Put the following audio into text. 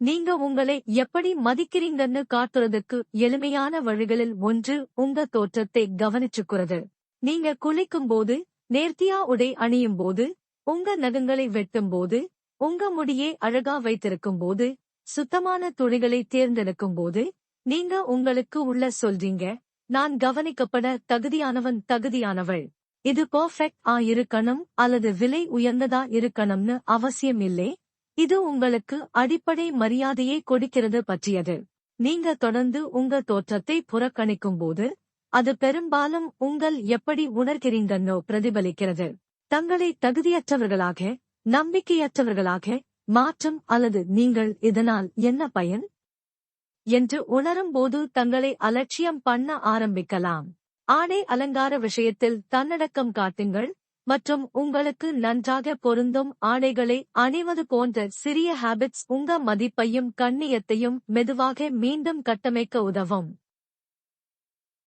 நீங்க உங்களை எப்படி மதிக்கிறீங்கன்னு காட்டுறதுக்கு எளிமையான வழிகளில் ஒன்று உங்க தோற்றத்தை கவனிச்சுக்கிறது. நீங்க குளிக்கும் போது நேர்த்தியா உடை அணியும் போது உங்க நகங்களை வெட்டும் போது உங்க முடியை அழகா வைத்திருக்கும் போது சுத்தமான துணிகளை தேர்ந்தெடுக்கும் போது நீங்க உங்களுக்கு உள்ள சொல்றீங்க நான் கவனிக்கப்பட தகுதியானவன் தகுதியானவள். இது பெர்ஃபெக்ட் ஆ இருக்கணும் அல்லது விலை உயர்ந்ததா இருக்கணும்னு அவசியம் இல்லை இது உங்களுக்கு அடிப்படை மரியாதையை கொடுக்கிறது பற்றியது. நீங்க தொடர்ந்து உங்க தோற்றத்தை புறக்கணிக்கும் போது அது பெரும்பாலும் உங்கள் எப்படி உணர்கிறீங்கன்னோ பிரதிபலிக்கிறது. தங்களை தகுதியற்றவர்களாக நம்பிக்கையற்றவர்களாக மாற்றம் அல்லது நீங்கள் இதனால் என்ன பயன்? என்று உணரும்போது தங்களை அலட்சியம் பண்ண ஆரம்பிக்கலாம். ஆடை அலங்கார விஷயத்தில் தன்னடக்கம் காட்டுங்கள். மற்றும் உங்களுக்கு நன்றாக பொருந்தும் ஆடைகளை அணிவது போன்ற சிறிய ஹாபிட்ஸ் உங்க மதிப்பையும் கண்ணியத்தையும் மெதுவாக மீண்டும் கட்டமைக்க உதவும்.